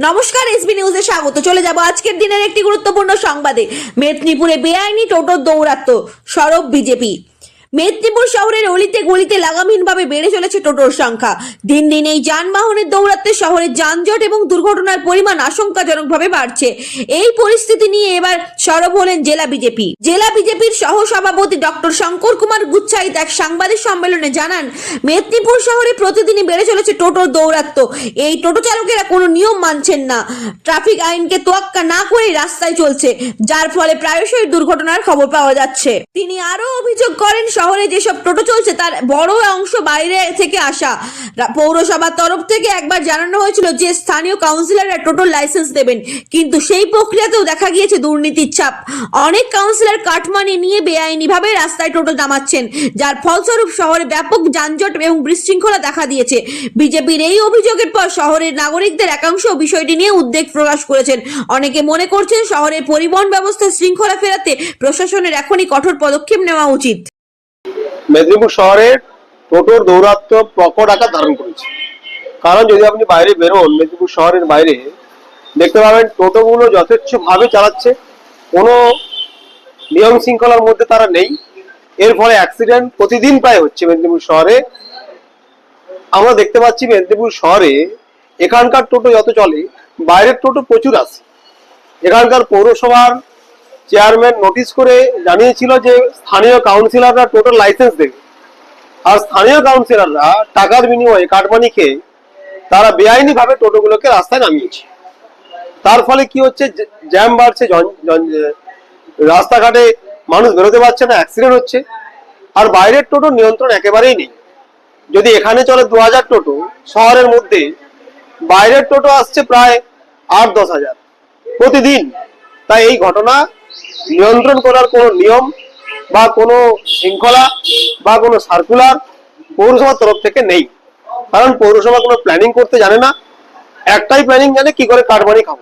নমস্কার, এসবি নিউজে স্বাগত। চলে যাব আজকের দিনের একটি গুরুত্বপূর্ণ সংবাদে। মেদিনীপুরে বেআইনি টোটোর দৌরাত্ম সরব বিজেপি। মেদিনীপুর শহরের অলিতে গলিতে লাগামহীনভাবে বেড়ে চলেছে টোটোর সংখ্যা। দিন দিন এই যানবাহনের দৌরাত্মে শহরের যানজট এবং দুর্ঘটনার পরিমাণ আশঙ্কাজনকভাবে বাড়ছে। এই পরিস্থিতি নিয়ে এবার সরব হলেন জেলা বিজেপি। জেলা বিজেপির সহ সভাপতি ডক্টর শঙ্কর কুমার গুচ্ছাইত এক সাংবাদিক সম্মেলনে জানান, মেদিনীপুর শহরে প্রতিদিনই বেড়ে চলেছে টোটোর দৌরাত্ম এই টোটো চালকেরা কোনো নিয়ম মানছেন না। ট্রাফিক আইনকে তোয়াক্কা না করেই রাস্তায় চলছে, যার ফলে প্রায়শই দুর্ঘটনার খবর পাওয়া যাচ্ছে। তিনি আরও অভিযোগ করেন শহরে যেসব টোটো চলছে, তার বড় অংশ বাইরে থেকে আসা। পৌরসভার তরফ থেকে একবার জানানো হয়েছিল যে, স্থানীয় কাউন্সিলররা টোটোর লাইসেন্স দেবেন। কিন্তু সেই প্রক্রিয়াতেও দেখা গিয়েছে দুর্নীতির ছাপ। অনেক কাউন্সিলর কাটমানি নিয়ে বেআইনিভাবে রাস্তায় টোটো নামাচ্ছেন, যার ফলস্বরূপ শহরে ব্যাপক যানজট এবং বিশৃঙ্খলা দেখা দিয়েছে। বিজেপির এই অভিযোগের পর শহরের নাগরিকদের একাংশ বিষয়টি নিয়ে উদ্বেগ প্রকাশ করেছেন। অনেকে মনে করছেন শহরের পরিবহন ব্যবস্থায় শৃঙ্খলা ফেরাতে প্রশাসনের এখনই কঠোর পদক্ষেপ নেওয়া উচিত। মেদিনীপুর শহরের টোটোর দৌরাত্ম প্রকট আকার ধারণ করেছে। কারণ যদি আপনি বাইরে বেরোন, মেদিনীপুর শহরের বাইরে, দেখতে পাবেন টোটোগুলো যথেচ্ছভাবে চালাচ্ছে। কোনো নিয়ম শৃঙ্খলার মধ্যে তারা নেই। এর ফলে অ্যাক্সিডেন্ট প্রতিদিন প্রায় হচ্ছে মেদিনীপুর শহরে। আমরা দেখতে পাচ্ছি মেদিনীপুর শহরে এখানকার টোটো যত চলে, বাইরের টোটো প্রচুর আসে এখানকার পৌরসভার চেয়ারম্যান নোটিশ করে জানিয়েছিল যে স্থানীয় কাউন্সিলররা টোটাল লাইসেন্স দেবে। আর স্থানীয় কাউন্সিলররা টাকার বিনিময়ে কাটমানি খেয়ে তারা বেআইনি ভাবে টোটোগুলোকে রাস্তায় নামিয়েছে। তার ফলে কি হচ্ছে? জ্যাম বাড়ছে রাস্তাঘাটে মানুষ বেরোতে পারছে না অ্যাক্সিডেন্ট হচ্ছে। আর বাইরের টোটো নিয়ন্ত্রণ একেবারেই নেই। যদি এখানে চলে দু হাজার টোটো, শহরের মধ্যে বাইরের টোটো আসছে প্রায় আট দশ হাজার প্রতিদিন। তাই এই ঘটনা নিয়ন্ত্রণ করার কোনো নিয়ম বা কোনো শৃঙ্খলা বা কোনো সার্কুলার পৌরসভার তরফ থেকে নেই। কারণ পৌরসভা কোনো প্ল্যানিং করতে জানে না। একটাই প্ল্যানিং জানে কি করে কাঠবাড়ি খাব।